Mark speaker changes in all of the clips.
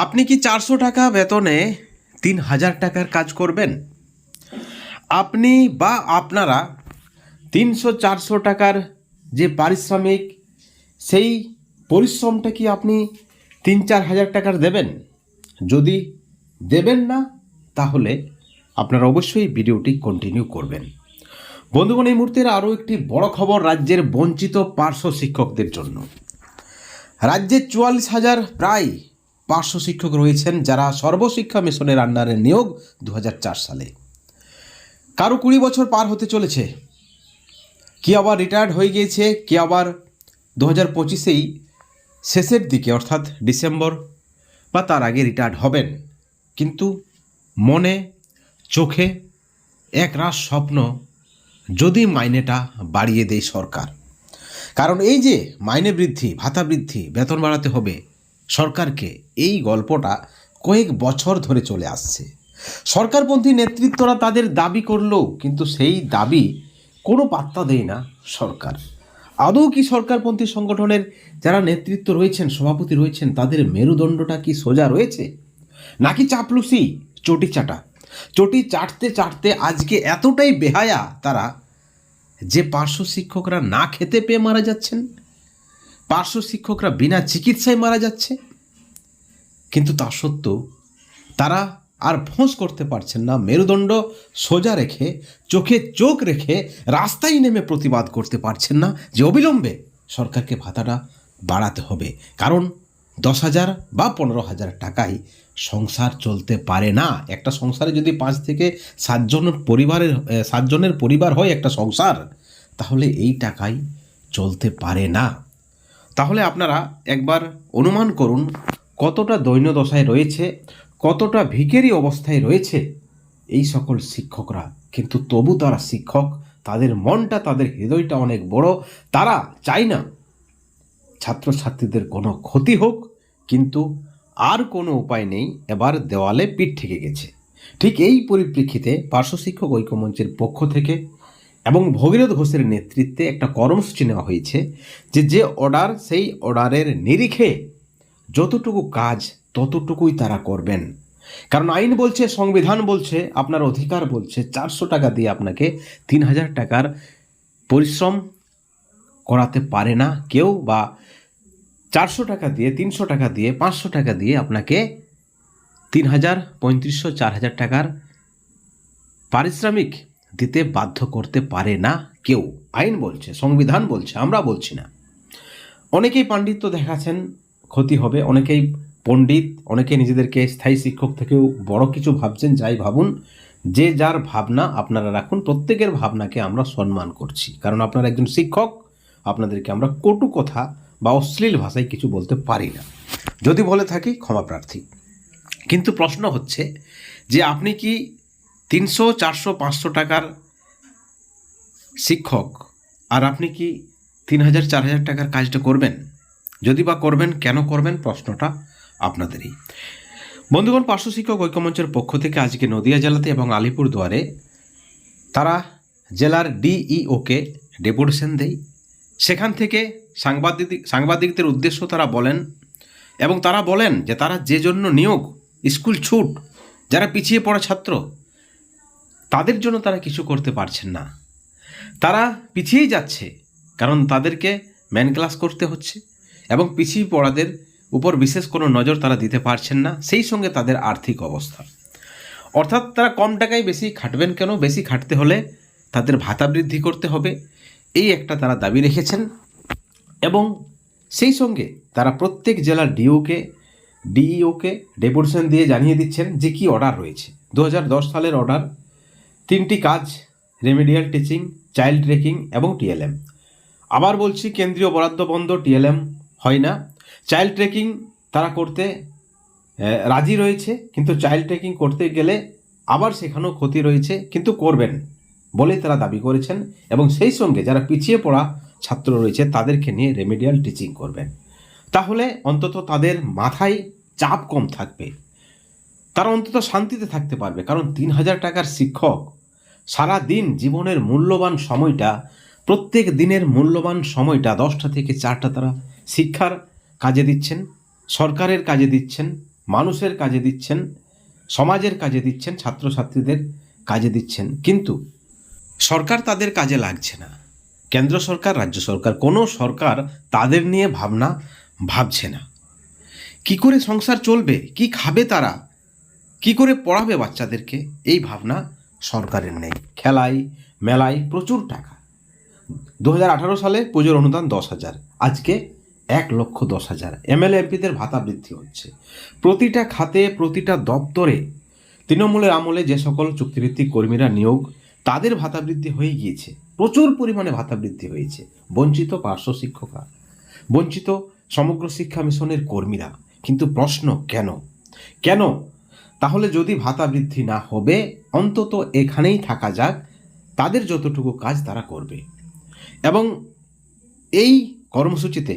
Speaker 1: আপনি কি চারশো টাকা বেতনে তিন হাজার টাকার কাজ করবেন? আপনি বা আপনারা তিনশো, চারশো টাকার যে পারিশ্রমিক, সেই পরিশ্রমটা কি আপনি তিন, চার হাজার টাকার দেবেন? যদি দেবেন না, তাহলে আপনারা অবশ্যই ভিডিওটি কন্টিনিউ করবেন। বন্ধুগণ, এই মুহূর্তের আরও একটি বড় খবর রাজ্যের বঞ্চিত পার্শ্ব শিক্ষকদের জন্য। রাজ্যের চুয়াল্লিশ হাজার প্রায় পার্শ্ব শিক্ষক রয়েছেন যারা সর্বশিক্ষা মিশনের আন্ডারে নিয়োগ দু হাজার চার সালে। কারও কুড়ি বছর পার হতে চলেছে। কি আবার রিটায়ার্ড হয়ে গিয়েছে, কি আবার দু হাজার পঁচিশেই শেষের দিকে, অর্থাৎ ডিসেম্বর বা তার আগে রিটায়ার্ড হবেন। কিন্তু মনে, চোখে এক রাস স্বপ্ন যদি মাইনেটা বাড়িয়ে দেয় সরকার। কারণ এই যে মাইনে বৃদ্ধি, ভাতা বৃদ্ধি, বেতন বাড়াতে হবে সরকারকে এই গল্পটা কয়েক বছর ধরে চলে আসছে। সরকারপন্থী নেতৃত্বরা তাদের দাবি করলেও কিন্তু সেই দাবি কোনো পাত্তা দেয় না সরকার। আদৌ কি সরকারপন্থী সংগঠনের যারা নেতৃত্ব রয়েছেন, সভাপতি রয়েছেন, তাদের মেরুদণ্ডটা কি সোজা রয়েছে? নাকি চাপলুসি চটি চাটা? চটি চাটতে চাটতে আজকে এতটাই বেহায়া তারা যে পার্শ্ব শিক্ষকরা না খেতে পেয়ে মারা যাচ্ছেন? পার্শ্ব শিক্ষকরা বিনা চিকিৎসায় মারা যাচ্ছে। কিন্তু তা সত্ত্বেও তারা আর ফোঁস করতে পারছেন না। মেরুদণ্ড সোজা রেখে, চোখে চোখ রেখে রাস্তায় নেমে প্রতিবাদ করতে পারছেন না যে অবিলম্বে সরকারকে ভাতাটা বাড়াতে হবে। কারণ দশ হাজার বা পনেরো হাজার টাকায় সংসার চলতে পারে না। একটা সংসারে যদি পাঁচ থেকে সাতজনের পরিবারের সাতজনের পরিবার হয় একটা সংসার, তাহলে এই টাকায় চলতে পারে না। তাহলে আপনারা একবার অনুমান করুন, কতটা দৈন্যদশায় রয়েছে, কতটা ভিকেরি অবস্থায় রয়েছে এই সকল শিক্ষকরা। কিন্তু তবু তারা শিক্ষক, তাদের মনটা, তাদের হৃদয়টা অনেক বড়। তারা চায় না ছাত্রছাত্রীদের কোনো ক্ষতি হোক, কিন্তু আর কোনো উপায় নেই। এবার দেওয়ালে পিঠ থেকে গেছে। ঠিক এই পরিপ্রেক্ষিতে পার্শ্ব শিক্ষক ঐক্যমঞ্চের পক্ষ থেকে এবং ভগীরথ ঘোষের নেতৃত্বে একটা কর্মসূচি নেওয়া হয়েছে যে যে অর্ডার, সেই অর্ডারের নিরিখে যতটুকু কাজ, ততটুকুই তারা করবেন। কারণ আইন বলছে, সংবিধান বলছে, আপনার অধিকার বলছে, চারশো টাকা দিয়ে আপনাকে তিন হাজার টাকার পরিশ্রম করাতে পারে না কেউ বা চারশো টাকা দিয়ে, তিনশো টাকা দিয়ে, পাঁচশো টাকা দিয়ে আপনাকে তিন হাজার, পঁয়ত্রিশশো, চার হাজার টাকার পারিশ্রমিক দিতে বাধ্য করতে পারে না কেউ। আইন বলছে, সংবিধান বলছে, আমরা বলছি না। অনেকেই পাণ্ডিত্য দেখাচ্ছেন, ক্ষতি হবে। অনেকেই পণ্ডিত অনেকে নিজেদেরকে স্থায়ী শিক্ষক থেকেও বড় কিছু ভাবছেন, যাই ভাবুন। যে যার ভাবনা আপনারা রাখুন, প্রত্যেকের ভাবনাকে আমরা সম্মান করছি। কারণ আপনারা একজন শিক্ষক, আপনাদেরকে আমরা কটু কথা বা অশ্লীল ভাষায় কিছু বলতে পারি না। যদি বলে থাকি, ক্ষমা প্রার্থী। কিন্তু প্রশ্ন হচ্ছে যে, আপনি কি তিনশো, চারশো, পাঁচশো টাকার শিক্ষক। আর আপনি কি তিন হাজার, চার হাজার টাকার কাজটা করবেন? যদি বা করবেন, কেন করবেন? প্রশ্নটা আপনাদেরই। বন্ধুগণ, পার্শ্ব শিক্ষক ঐক্যমঞ্চের পক্ষ থেকে আজকে নদিয়া জেলাতে এবং আলিপুর দুয়ারে তারা জেলার ডিইওকে ডেপুটেশন দেয়। সেখান থেকে সাংবাদিক, সাংবাদিকদের উদ্দেশ্য তারা বলেন এবং তারা বলেন যে তারা যে জন্য নিয়োগ, স্কুল ছুট, যারা পিছিয়ে পড়া ছাত্র তাদের জন্য তারা কিছু করতে পারছেন না। তারা পিছিয়েই যাচ্ছে, কারণ তাদেরকে ম্যান ক্লাস করতে হচ্ছে এবং পিছিয়ে পড়াদের উপর বিশেষ কোনো নজর তারা দিতে পারছেন না, সেই সঙ্গে তাদের আর্থিক অবস্থা। অর্থাৎ তারা কম টাকায় বেশি খাটবেন কেন? বেশি খাটতে হলে তাদের ভাতা বৃদ্ধি করতে হবে, এই একটা তারা দাবি রেখেছেন এবং সেই সঙ্গে তারা প্রত্যেক জেলার ডিওকে, ডিইওকে ডেপুটেশন দিয়ে জানিয়ে দিচ্ছেন যে কি অর্ডার রয়েছে। দু হাজার দশ সালের অর্ডার তিনটি কাজ রেমিডিয়াল টিচিং চাইল্ড ট্রেকিং এবং টিএলএম আবার বলছি কেন্দ্রীয় বরাদ্দ বন্ধ টিএলএম হয় না। চাইল্ড ট্রেকিং তারা করতে রাজি রয়েছে, কিন্তু চাইল্ড ট্রেকিং করতে গেলে আবার সেখানেও ক্ষতি রয়েছে, কিন্তু করবেন বলেই তারা দাবি করেছেন এবং সেই সঙ্গে যারা পিছিয়ে পড়া ছাত্র রয়েছে, তাদেরকে নিয়ে রেমিডিয়াল টিচিং করবেন। তাহলে অন্তত তাদের মাথায় চাপ কম থাকবে। তারা অন্তত শান্তিতে থাকতে পারবে। কারণ তিন হাজার টাকার শিক্ষক সারা দিন জীবনের মূল্যবান সময়টা, প্রত্যেক দিনের মূল্যবান সময়টা দশটা থেকে চারটা তারা শিক্ষার কাজে দিচ্ছেন, সরকারের কাজে দিচ্ছেন, মানুষের কাজে দিচ্ছেন, সমাজের কাজে দিচ্ছেন, ছাত্রছাত্রীদের কাজে দিচ্ছেন। কিন্তু সরকার তাদের কাজে লাগছে না। কেন্দ্র সরকার, রাজ্য সরকার, কোনো সরকার তাদের নিয়ে ভাবনা, ভাবছে না। কি করে সংসার চলবে? কি খাবে তারা? কি করে পড়াবে বাচ্চাদেরকে? এই ভাবনা সরকারের নেই। খেলায়, মেলায় প্রচুর টাকা। দু হাজার আঠারো সালে পুজোর অনুদান দশ হাজার। আজকে এক লক্ষ দশ হাজার। এমএলএ, এমপিদের ভাতা বৃদ্ধি হচ্ছে। প্রতিটা খাতে, প্রতিটা দপ্তরে তৃণমূলের আমলে যে সকল চুক্তিভিত্তিক কর্মীরা নিয়োগ, তাদের ভাতা বৃদ্ধি হয়ে গিয়েছে। প্রচুর পরিমাণে ভাতা বৃদ্ধি হয়েছে। বঞ্চিত পার্শ্ব শিক্ষকরা, বঞ্চিত সমগ্র শিক্ষা মিশনের কর্মীরা। কিন্তু প্রশ্ন কেন? কেন তাহলে যদি ভাতা বৃদ্ধি না হবে, অন্তত এখানেই থাকা যাক, তাদের যতটুকু কাজ তারা করবে। এবং এই কর্মসূচিতে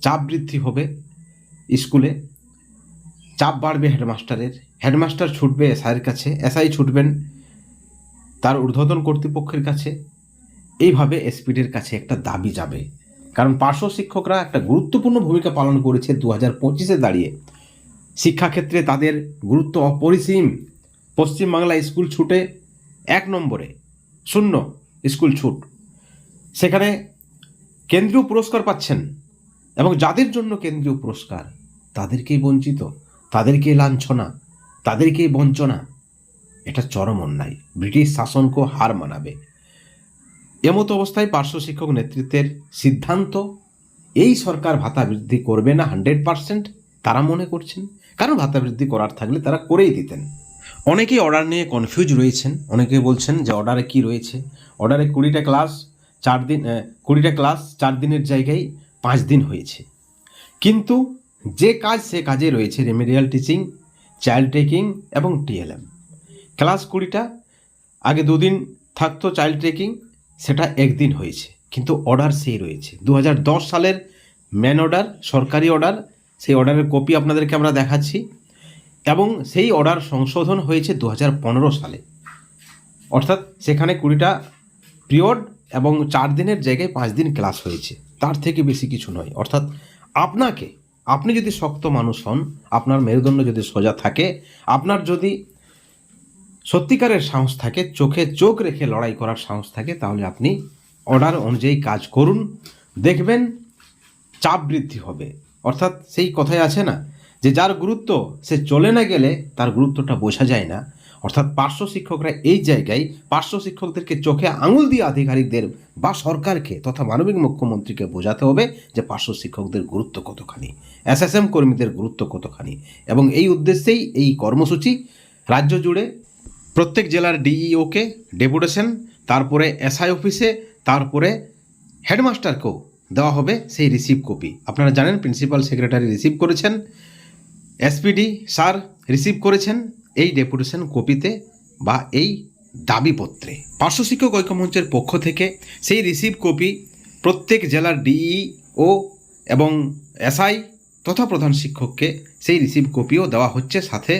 Speaker 1: চাপ বৃদ্ধি হবে স্কুলে, চাপ বাড়বে হেডমাস্টারের। হেডমাস্টার ছুটবে এসআইয়ের কাছে, এসআই ছুটবেন তার ঊর্ধ্বতন কর্তৃপক্ষের কাছে। এইভাবে এসপিডির কাছে একটা দাবি যাবে। কারণ পার্শ্ব শিক্ষকরা একটা গুরুত্বপূর্ণ ভূমিকা পালন করেছে দু হাজার পঁচিশে দাঁড়িয়ে। শিক্ষাক্ষেত্রে তাদের গুরুত্ব অপরিসীম। পশ্চিমবাংলায় স্কুল ছুটে এক নম্বরে, শূন্য স্কুল ছুট। সেখানে কেন্দ্রীয় পুরস্কার পাচ্ছেন এবং যাদের জন্য কেন্দ্রীয় পুরস্কার, তাদেরকেই বঞ্চিত, তাদেরকেই লাঞ্ছনা, তাদেরকেই বঞ্চনা। এটা চরম অন্যায়। ব্রিটিশ শাসনকে হার মানাবে। এমতো অবস্থায় পার্শ্ব শিক্ষক নেতৃত্বের সিদ্ধান্ত, এই সরকার ভাতা বৃদ্ধি করবে না হান্ড্রেড পার্সেন্ট তারা মনে করছেন। কারণ ভাতা বৃদ্ধি করার থাকলে তারা করেই দিতেন। অনেকেই অর্ডার নিয়ে কনফিউজ রয়েছেন। অনেকে বলছেন যে অর্ডারে কি রয়েছে? অর্ডারে কুড়িটা ক্লাস চার দিন কুড়িটা ক্লাস চার দিনের জায়গায় পাঁচ দিন হয়েছে। কিন্তু যে কাজ সে কাজে রয়েছে রেমেডিয়াল টিচিং চাইল্ড টেকিং এবং টিএলএম ক্লাস কুড়িটা, আগে দুদিন থাকতো চাইল্ড টেকিং সেটা একদিন হয়েছে। কিন্তু অর্ডার সেই রয়েছে। দু হাজার দশ সালের ম্যান অর্ডার সরকারি অর্ডার সেই অর্ডারের কপি আপনাদেরকে আমরা দেখাচ্ছি এবং সেই অর্ডার সংশোধন হয়েছে দু হাজার পনেরো সালে। অর্থাৎ সেখানে কুড়িটা পিরিয়ড এবং চার দিনের জায়গায় পাঁচ দিন ক্লাস হয়েছে। তার থেকে বেশি কিছু নয়। অর্থাৎ আপনাকে, আপনি যদি শক্ত মানুষ হন, আপনার মেরুদণ্ড যদি সোজা থাকে, আপনার যদি সত্যিকারের সাহস থাকে, চোখে চোখ রেখে লড়াই করার সাহস থাকে, তাহলে আপনি অর্ডার অনুযায়ী কাজ করুন, দেখবেন চাপ বৃদ্ধি হবে। অর্থাৎ সেই কথাই আছে না, যে যার গুরুত্ব সে চলে না গেলে তার গুরুত্বটা বোঝা যায় না। অর্থাৎ পার্শ্ব শিক্ষকরা এই জায়গায় পার্শ্ব শিক্ষকদেরকে চোখে আঙুল দিয়ে আধিকারিকদের বা সরকারকে তথা মানবিক মুখ্যমন্ত্রীকে বোঝাতে হবে যে পার্শ্ব শিক্ষকদের গুরুত্ব কতখানি, এসএসএম কর্মীদের গুরুত্ব কতখানি এবং এই উদ্দেশ্যেই এই কর্মসূচি রাজ্য জুড়ে প্রত্যেক জেলার ডিইওকে ডেপুটেশন, তারপরে এসআই অফিসে, তারপরে হেডমাস্টারকেও দেওয়া হবে সেই রিসিভ কপি আপনারা জানেন প্রিন্সিপাল সেক্রেটারি রিসিভ করেছেন এসপিডি স্যার রিসিভ করেছেন এই ডেপুটেশন কপিতে বা এই দাবিপত্রে। পার্শ্ব শিক্ষক ঐক্যমঞ্চের পক্ষ থেকে সেই রিসিভ কপি প্রত্যেক জেলার ডিই ও এবং এসআই তথা প্রধান শিক্ষককে সেই রিসিভ কপিও দেওয়া হচ্ছে সাথে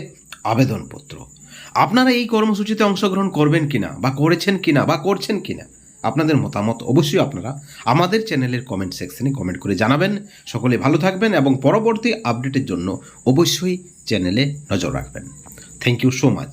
Speaker 1: আবেদনপত্র। আপনারা এই কর্মসূচিতে অংশগ্রহণ করবেন কিনা বা করেছেন কিনা বা করছেন কিনা আপনাদের মতামত অবশ্যই আপনারা আমাদের চ্যানেলের কমেন্ট সেকশনে কমেন্ট করে জানাবেন। সকলে ভালো থাকবেন এবং পরবর্তী আপডেটের জন্য অবশ্যই চ্যানেলে নজর রাখবেন। Thank you so much